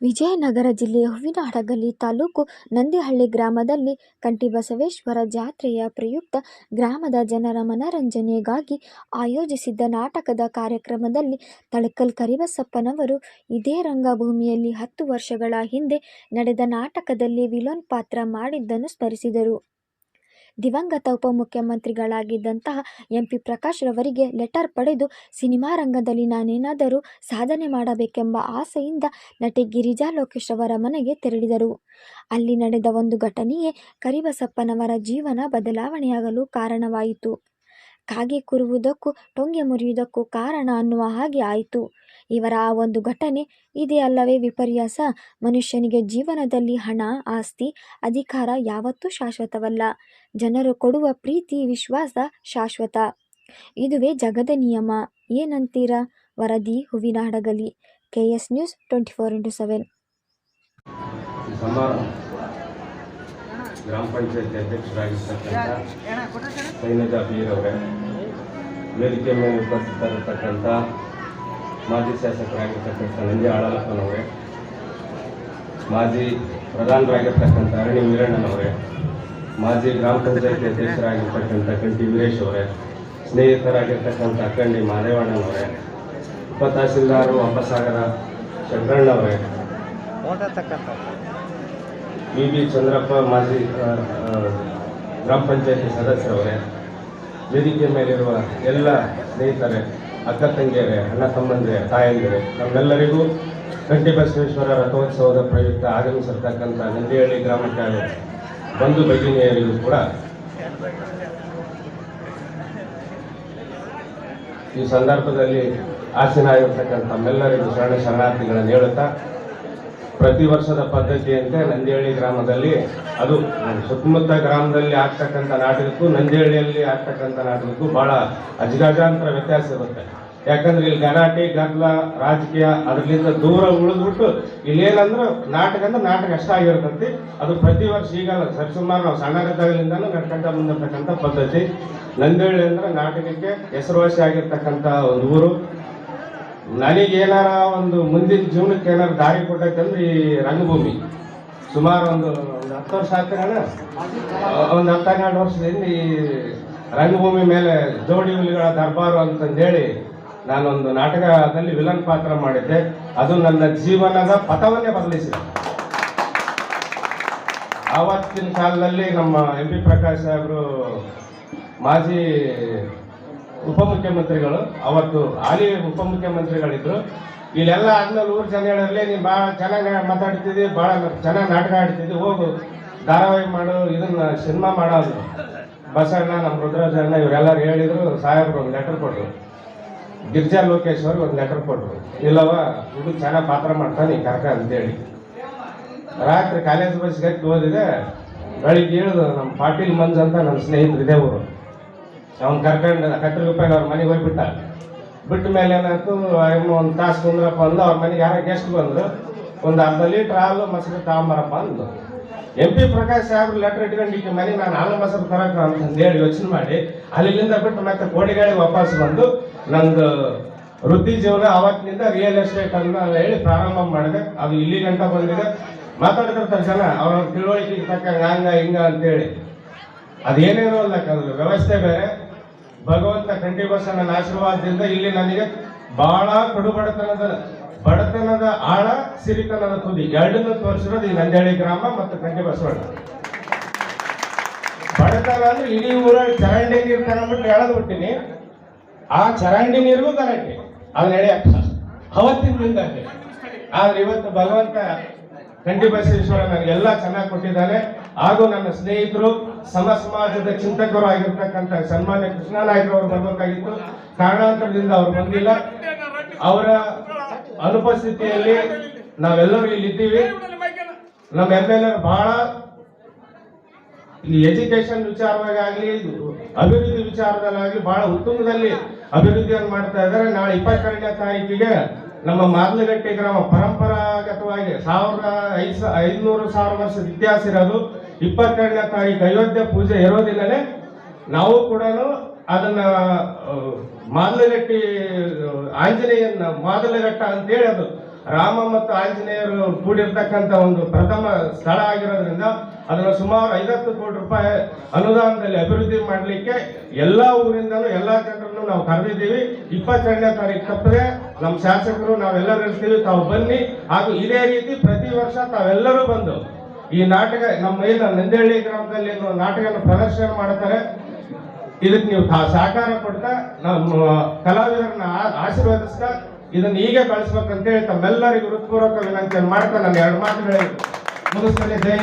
ವಿಜಯನಗರ ಜಿಲ್ಲೆಯ ಹೂವಿನಹಡಗಲಿ ತಾಲೂಕು ನಂದಿಹಳ್ಳಿ ಗ್ರಾಮದಲ್ಲಿ ಕಂಠೀಬಸವೇಶ್ವರ ಜಾತ್ರೆಯ ಪ್ರಯುಕ್ತ ಗ್ರಾಮದ ಜನರ ಮನರಂಜನೆಗಾಗಿ ಆಯೋಜಿಸಿದ್ದ ನಾಟಕದ ಕಾರ್ಯಕ್ರಮದಲ್ಲಿ ತಳಕಲ್ ಕರಿಬಸಪ್ಪನವರು ಇದೇ ರಂಗಭೂಮಿಯಲ್ಲಿ ಹತ್ತು ವರ್ಷಗಳ ಹಿಂದೆ ನಡೆದ ನಾಟಕದಲ್ಲಿ ವಿಲೋನ್ ಪಾತ್ರ ಮಾಡಿದ್ದನ್ನು ಸ್ಮರಿಸಿದರು. ದಿವಂಗತ ಉಪಮುಖ್ಯಮಂತ್ರಿಗಳಾಗಿದ್ದಂತಹ ಎಂ. ಪಿ. ಪ್ರಕಾಶ್ ರವರಿಗೆ ಲೆಟರ್ ಪಡೆದು ಸಿನಿಮಾ ರಂಗದಲ್ಲಿ ನಾನೇನಾದರೂ ಸಾಧನೆ ಮಾಡಬೇಕೆಂಬ ಆಸೆಯಿಂದ ನಟಿ ಗಿರಿಜಾ ಲೋಕೇಶ್ ಅವರ ಮನೆಗೆ ತೆರಳಿದರು. ಅಲ್ಲಿ ನಡೆದ ಒಂದು ಘಟನೆಯೇ ಕರಿಬಸಪ್ಪನವರ ಜೀವನ ಬದಲಾವಣೆಯಾಗಲು ಕಾರಣವಾಯಿತು. ಕಾಗೆ ಕುರುವುದಕ್ಕೂ ಟೊಂಗೆ ಮುರಿಯುವುದಕ್ಕೂ ಕಾರಣ ಅನ್ನುವ ಹಾಗೆ ಆಯಿತು. ಇವರ ಆ ಒಂದು ಘಟನೆ. ಇದೇ ಅಲ್ಲವೇ ವಿಪರ್ಯಾಸ. ಮನುಷ್ಯನಿಗೆ ಜೀವನದಲ್ಲಿ ಹಣ, ಆಸ್ತಿ, ಅಧಿಕಾರ ಯಾವತ್ತೂ ಶಾಶ್ವತವಲ್ಲ. ಜನರು ಕೊಡುವ ಪ್ರೀತಿ, ವಿಶ್ವಾಸ ಶಾಶ್ವತ. ಇದುವೇ ಜಗದ ನಿಯಮ. ಏನಂತೀರಾ? ವರದಿ Hoovina Hadagali K KS news twenty four into seven. ಗ್ರಾಮ ಪಂಚಾಯತಿ ಅಧ್ಯಕ್ಷರಾಗಿರ್ತಕ್ಕಂಥ ಸೈನ್ಯದ ಬೀರ್ ಅವರೇ. ವೇದಿಕೆ ಮೇಲೆ ಉಪಸ್ಥಿತರಿರ್ತಕ್ಕಂಥ ಮಾಜಿ ಶಾಸಕರಾಗಿರ್ತಕ್ಕಂಥ ನಂಜೆ ಆಳಲಪ್ಪನವರೇ ಮಾಜಿ ಪ್ರಧಾನರಾಗಿರ್ತಕ್ಕಂಥ ಅರಣಿ ವೀರಣ್ಣನವರೇ ಮಾಜಿ ಗ್ರಾಮ ಪಂಚಾಯತಿ ಅಧ್ಯಕ್ಷರಾಗಿರ್ತಕ್ಕಂಥ ಕಂಟಿ ವೀರೇಶ್ ಅವರೇ. ಸ್ನೇಹಿತರಾಗಿರ್ತಕ್ಕಂಥ ಅಕ್ಕಂಡಿ ಮಾದೇವಣ್ಣನವರೇ ಉಪ ತಹಸೀಲ್ದಾರು ಅಪ್ಪಸಾಗರ ಶಂಕರಣ್ಣವರೇ ಬಿ. ಬಿ. ಚಂದ್ರಪ್ಪ ಮಾಜಿ ಗ್ರಾಮ ಪಂಚಾಯತಿ ಸದಸ್ಯರವರೇ, ವೇದಿಕೆ ಮೇಲಿರುವ ಎಲ್ಲ ಸ್ನೇಹಿತರೆ, ಅಕ್ಕ ತಂಗಿಯರೇ, ಅಣ್ಣ ತಮ್ಮಂದಿರೇ, ತಾಯಂದಿರೆ, ನಮ್ಮೆಲ್ಲರಿಗೂ ಕಂಠಿ ಬಸವೇಶ್ವರ ರಥೋತ್ಸವದ ಪ್ರಯುಕ್ತ ಆಗಮಿಸಿರ್ತಕ್ಕಂಥ ನಂದಿಹಳ್ಳಿ ಗ್ರಾಮಕ್ಕೆ ಬಂಧು ಭಗಿನಿಯರಿಗೂ ಕೂಡ ಈ ಸಂದರ್ಭದಲ್ಲಿ ಆಸೀನಾಗಿರ್ತಕ್ಕಂಥ ತಮ್ಮೆಲ್ಲರಿಗೂ ಶರಣ ಶರಣಾರ್ಥಿಗಳನ್ನು ಹೇಳುತ್ತಾ ಪ್ರತಿ ವರ್ಷದ ಪದ್ಧತಿಯಂತೆ ನಂದಿಹಳ್ಳಿ ಗ್ರಾಮದಲ್ಲಿ ಅದು ಸುತ್ತಮುತ್ತ ಗ್ರಾಮದಲ್ಲಿ ಆಗ್ತಕ್ಕಂಥ ನಾಟಕಕ್ಕೂ ನಂದಿಹಳ್ಳಿಯಲ್ಲಿ ಆಗ್ತಕ್ಕಂಥ ನಾಟಕಕ್ಕೂ ಬಹಳ ಅಜಗಜಾಂತರ ವ್ಯತ್ಯಾಸ ಇರುತ್ತೆ. ಯಾಕಂದ್ರೆ ಇಲ್ಲಿ ಗಲಾಟೆ ಗದ್ದಲ ರಾಜಕೀಯ ಅದರಿಂದ ದೂರ ಉಳಿದ್ಬಿಟ್ಟು ಇಲ್ಲೇನಂದ್ರೆ ನಾಟಕ ಅಂದ್ರೆ ನಾಟಕ ಅಷ್ಟ ಆಗಿರ್ತೈತಿ ಅದು ಪ್ರತಿ ವರ್ಷ ಈಗ ಸರಿಸುಮಾರು ನಾವು ಸಣ್ಣರಿದ್ದಾಗಲಿಂದನೂ ನಡ್ಕೊಂತ ಬಂದಿರ್ತಕ್ಕಂಥ ಪದ್ಧತಿ. ನಂದಿಹಳ್ಳಿ ಅಂದ್ರೆ ನಾಟಕಕ್ಕೆ ಹೆಸರುವಾಸಿ ಆಗಿರ್ತಕ್ಕಂಥ ಒಂದು ಊರು. ನನಗೇನಾರ ಒಂದು ಮುಂದಿನ ಜೀವನಕ್ಕೆ ಏನಾರ ದಾರಿ ಕೊಟ್ಟೈತಂದ್ರೆ ಈ ರಂಗಭೂಮಿ. ಸುಮಾರು ಒಂದು ಒಂದು ಹತ್ತು ವರ್ಷ ಆಗ್ತಾನ ಒಂದು ಹತ್ತು ಹನ್ನೆರಡು ವರ್ಷದಿಂದ ಈ ರಂಗಭೂಮಿ ಮೇಲೆ ಜೋಡಿ ಹುಲಿಗಳ ದರ್ಬಾರು ಅಂತಂದೇಳಿ ನಾನೊಂದು ನಾಟಕದಲ್ಲಿ ವಿಲನ್ ಪಾತ್ರ ಮಾಡಿದ್ದೆ. ಅದು ನನ್ನ ಜೀವನದ ಪಥವನ್ನೇ ಬದಲಿಸಿದೆ. ಆವತ್ತಿನ ಕಾಲದಲ್ಲಿ ನಮ್ಮ ಎಂ ಪಿ ಪ್ರಕಾಶ್ ಸಾಹೇಬರು ಮಾಜಿ ಉಪಮುಖ್ಯಮಂತ್ರಿಗಳು, ಅವತ್ತು ಹಾಲಿ ಉಪಮುಖ್ಯಮಂತ್ರಿಗಳಿದ್ರು. ಇಲ್ಲೆಲ್ಲ ಆದ್ಮೇಲೆ ಊರು ಜನ ಹೇಳಿರ್ಲಿ ನೀನ್ ಭಾಳ ಚೆನ್ನಾಗಿ ಮಾತಾಡ್ತಿದ್ದಿ ಭಾಳ ಚೆನ್ನಾಗಿ ನಾಟಕ ಆಡ್ತಿದ್ದಿ, ಹೋಗು. ಧಾರಾವಾಹಿ ಮಾಡು, ಇದನ್ನ ಸಿನಿಮಾ ಮಾಡೋದು. ಬಸಣ್ಣ ನಮ್ಮ ರುದ್ರಾಜಣ್ಣ ಇವರೆಲ್ಲರೂ ಹೇಳಿದ್ರು, ಸಾಹೇಬ್ರು ಒಂದು ಲೆಟರ್ ಕೊಟ್ರು. ಗಿರ್ಜಾ ಲೋಕೇಶ್ ಅವ್ರಿಗೆ ಒಂದು ಲೆಟರ್ ಕೊಟ್ರು. ಇಲ್ಲವ ಇದು ಚೆನ್ನಾಗಿ ಪಾತ್ರ ಮಾಡ್ತಾನೆ ಈ ಕರ್ಕ ಅಂತೇಳಿ. ರಾತ್ರಿ ಕಾಲೇಜ್ ಬಸ್ಗೆ ಹೋದಿದೆ. ಬೆಳಿಗ್ಗೆ ಹೇಳಿದ್ರು ನಮ್ಮ ಪಾಟೀಲ್ ಮಂಜ್ ಅಂತ ನನ್ನ ಸ್ನೇಹಿತರಿದೆ ಇದೇ ಊರು. ಅವ್ನು ಕರ್ಕೊಂಡು ಕತ್ರಿ ರೂಪಾಯಿ ಅವ್ರ ಮನೆಗೆ ಹೋಗ್ಬಿಟ್ಟ ಬಿಟ್ಟ ಮೇಲೆ ಏನಾಯ್ತು ಒಂದು ತಾಸು ಕುಂದ್ರಪ್ಪ ಅಂದು ಅವ್ರ ಮನೆಗೆ ಯಾರೋ ಗೆಸ್ಟ್ ಬಂದರು. ಒಂದು ಅರ್ಧ ಲೀಟ್ರ್ ಹಾಲು ಮೊಸರು ತಗೊಂಬರಪ್ಪ ಅಂದು ಎಂ ಪಿ ಪ್ರಕಾಶ್ ಸಾಹೇಬ್ರು ಲೆಟರ್ ಇಟ್ಕೊಂಡಿಕ್ಕೆ ಮನೆ ನಾನು ಹಾಲು ಮೊಸರು ತರಕ ಅಂತ ಹೇಳಿ ಯೋಚನೆ ಮಾಡಿ, ಅಲ್ಲಿಂದ ಬಿಟ್ಟು ಮತ್ತೆ ಕೋಡಿಗಳಿಗೆ ವಾಪಸ್ ಬಂದು ನಂದು ವೃತ್ತಿ ಜೀವನ ಅವತ್ತಿನಿಂದ ರಿಯಲ್ ಎಸ್ಟೇಟ್ ಅನ್ನ ಹೇಳಿ ಪ್ರಾರಂಭ ಮಾಡಿದೆ. ಅದು ಇಲ್ಲಿ ಗಂಟ ಬಂದಿದೆ. ಮಾತಾಡ್ತಿರ್ತಾರೆ ಜನ ಅವ್ರ ತಿಳುವಳಿಕೆಗೆ ತಕ್ಕಂಗೆ ಹಂಗ ಹಿಂಗ ಅಂತೇಳಿ ಅದೇನೇನೋ ಅಲ್ಲ ವ್ಯವಸ್ಥೆ ಬೇರೆ. ಭಗವಂತ ಕಂಠಿ ನನ್ನ ಆಶೀರ್ವಾದದಿಂದ ಇಲ್ಲಿ ನನಗೆ ಬಹಳ ಕಡು ಬಡತನದ ಬಡತನದ ಆಳ ಸಿರಿತನದ ತುದಿ. ಎರಡನ್ನು ತೋರಿಸಿರೋದು ಈ ನಂದೇಳಿ ಗ್ರಾಮ ಮತ್ತು ಕಂಠಿ ಬಸವಣ್ಣ. ಬಡತನ ಅಂದ್ರೆ ಇಡೀ ಊರಲ್ಲಿ ಚರಂಡಿ ನೀರು ತಗೊಂಡ್ಬಿಟ್ಟು ಎಳೆದು ಬಿಟ್ಟಿನಿ. ಆ ಚರಂಡಿ ನೀರಿಗೂ ಅಲ್ಲಿ ನಡೆಯಕ್ಕ ಅವತ್ತಿನ ಮುಂದಾಗೆ ಆದ್ರೆ ಇವತ್ತು ಭಗವಂತ ಕಂಠಿ ಬಸವೇಶ್ವರ ನನಗೆಲ್ಲ ಚೆನ್ನಾಗಿ ಕೊಟ್ಟಿದ್ದಾನೆ. ಹಾಗೂ ನನ್ನ ಸ್ನೇಹಿತರು ಸಮ ಸಮಾಜದ ಚಿಂತಕರು ಆಗಿರ್ತಕ್ಕಂಥ ಸನ್ಮಾನ್ಯ ಕೃಷ್ಣನಾಯ್ಕ ಅವರು ಬರ್ಬೇಕಾಗಿತ್ತು ಕಾರಣಾಂತರದಿಂದ ಅವರು ಬಂದಿಲ್ಲ. ಅವರ ಅನುಪಸ್ಥಿತಿಯಲ್ಲಿ ನಾವೆಲ್ಲರೂ ಇಲ್ಲಿ ಇದ್ದೀವಿ ನಮ್ಮ ಎಂ ಎಲ್ ಬಹಳ ಈ ಎಜುಕೇಶನ್ ವಿಚಾರವಾಗಲಿ ಅಭಿವೃದ್ಧಿ ವಿಚಾರದಲ್ಲಾಗಲಿ ಬಹಳ ಉತ್ತಮದಲ್ಲಿ ಅಭಿವೃದ್ಧಿಯನ್ನು ಮಾಡ್ತಾ ಇದ್ದಾರೆ. ನಾಳೆ ಇಪ್ಪತ್ತೆರಡನೇ ತಾರೀಕಿಗೆ ನಮ್ಮ ಮಾದಲಗಟ್ಟೆ ಗ್ರಾಮ ಪರಂಪರಾಗತವಾಗಿ ಸಾವಿರದ ಐದು ಐದ್ನೂರು ಸಾವಿರ ವರ್ಷದ ಇತಿಹಾಸ ಇರೋದು. ಇಪ್ಪತ್ತೆರಡನೇ ತಾರೀಕು ಅಯೋಧ್ಯೆ ಪೂಜೆ ಇರೋದಿಲ್ಲನೇ, ನಾವು ಕೂಡ ಅದನ್ನ ಮಾದಲಗಟ್ಟಿ ಆಂಜನೇಯನ್ನ ಆಂಜನೇಯನ ಮಾದಲಘಟ್ಟ ಅಂತೇಳಿ ಅದು ರಾಮ ಮತ್ತು ಆಂಜನೇಯರು ಕೂಡಿರ್ತಕ್ಕಂಥ ಒಂದು ಪ್ರಥಮ ಸ್ಥಳ ಆಗಿರೋದ್ರಿಂದ ಅದನ್ನು ಸುಮಾರು ಐವತ್ತು ಕೋಟಿ ರೂಪಾಯಿ ಅನುದಾನದಲ್ಲಿ ಅಭಿವೃದ್ಧಿ ಮಾಡಲಿಕ್ಕೆ ಎಲ್ಲ ಊರಿಂದಲೂ ಎಲ್ಲ ಜನರನ್ನು ನಾವು ಕರೆದಿದ್ದೀವಿ. ಇಪ್ಪತ್ತೆರಡನೇ ತಾರೀಕು ತಪ್ಪದೆ. ನಮ್ಮ ಶಾಸಕರು ನಾವೆಲ್ಲರೂ ಇರ್ತೀವಿ. ತಾವು ಬನ್ನಿ. ಹಾಗೂ ಇದೇ ರೀತಿ ಪ್ರತಿ ವರ್ಷ ತಾವೆಲ್ಲರೂ ಬಂದು ಈ ನಾಟಕ ನಮ್ಮ ಏನು ನಂದಿಹಳ್ಳಿ ಗ್ರಾಮದಲ್ಲಿ ನಾಟಕನ ಪ್ರದರ್ಶನ ಮಾಡ್ತಾರೆ ಇದಕ್ಕೆ ನೀವು ಸಹಕಾರ ಕೊಡ್ತಾ, ನಮ್ಮ ಕಲಾವಿದರನ್ನ ಆಶೀರ್ವದಿಸ್ತಾ, ಇದನ್ನ ಹೀಗೆ ಬೆಳೆಸ್ಬೇಕಂತೇಳಿ ತಮ್ಮೆಲ್ಲರಿಗೂ ಹೃತ್ಪೂರ್ವಕ ವಿನಂತಿಯನ್ನು ಮಾಡ್ತಾ ನಾನು ಎರಡು ಮಾತುಗಳು ಮುಗಿಸ್ತೇನೆ. ಜೈ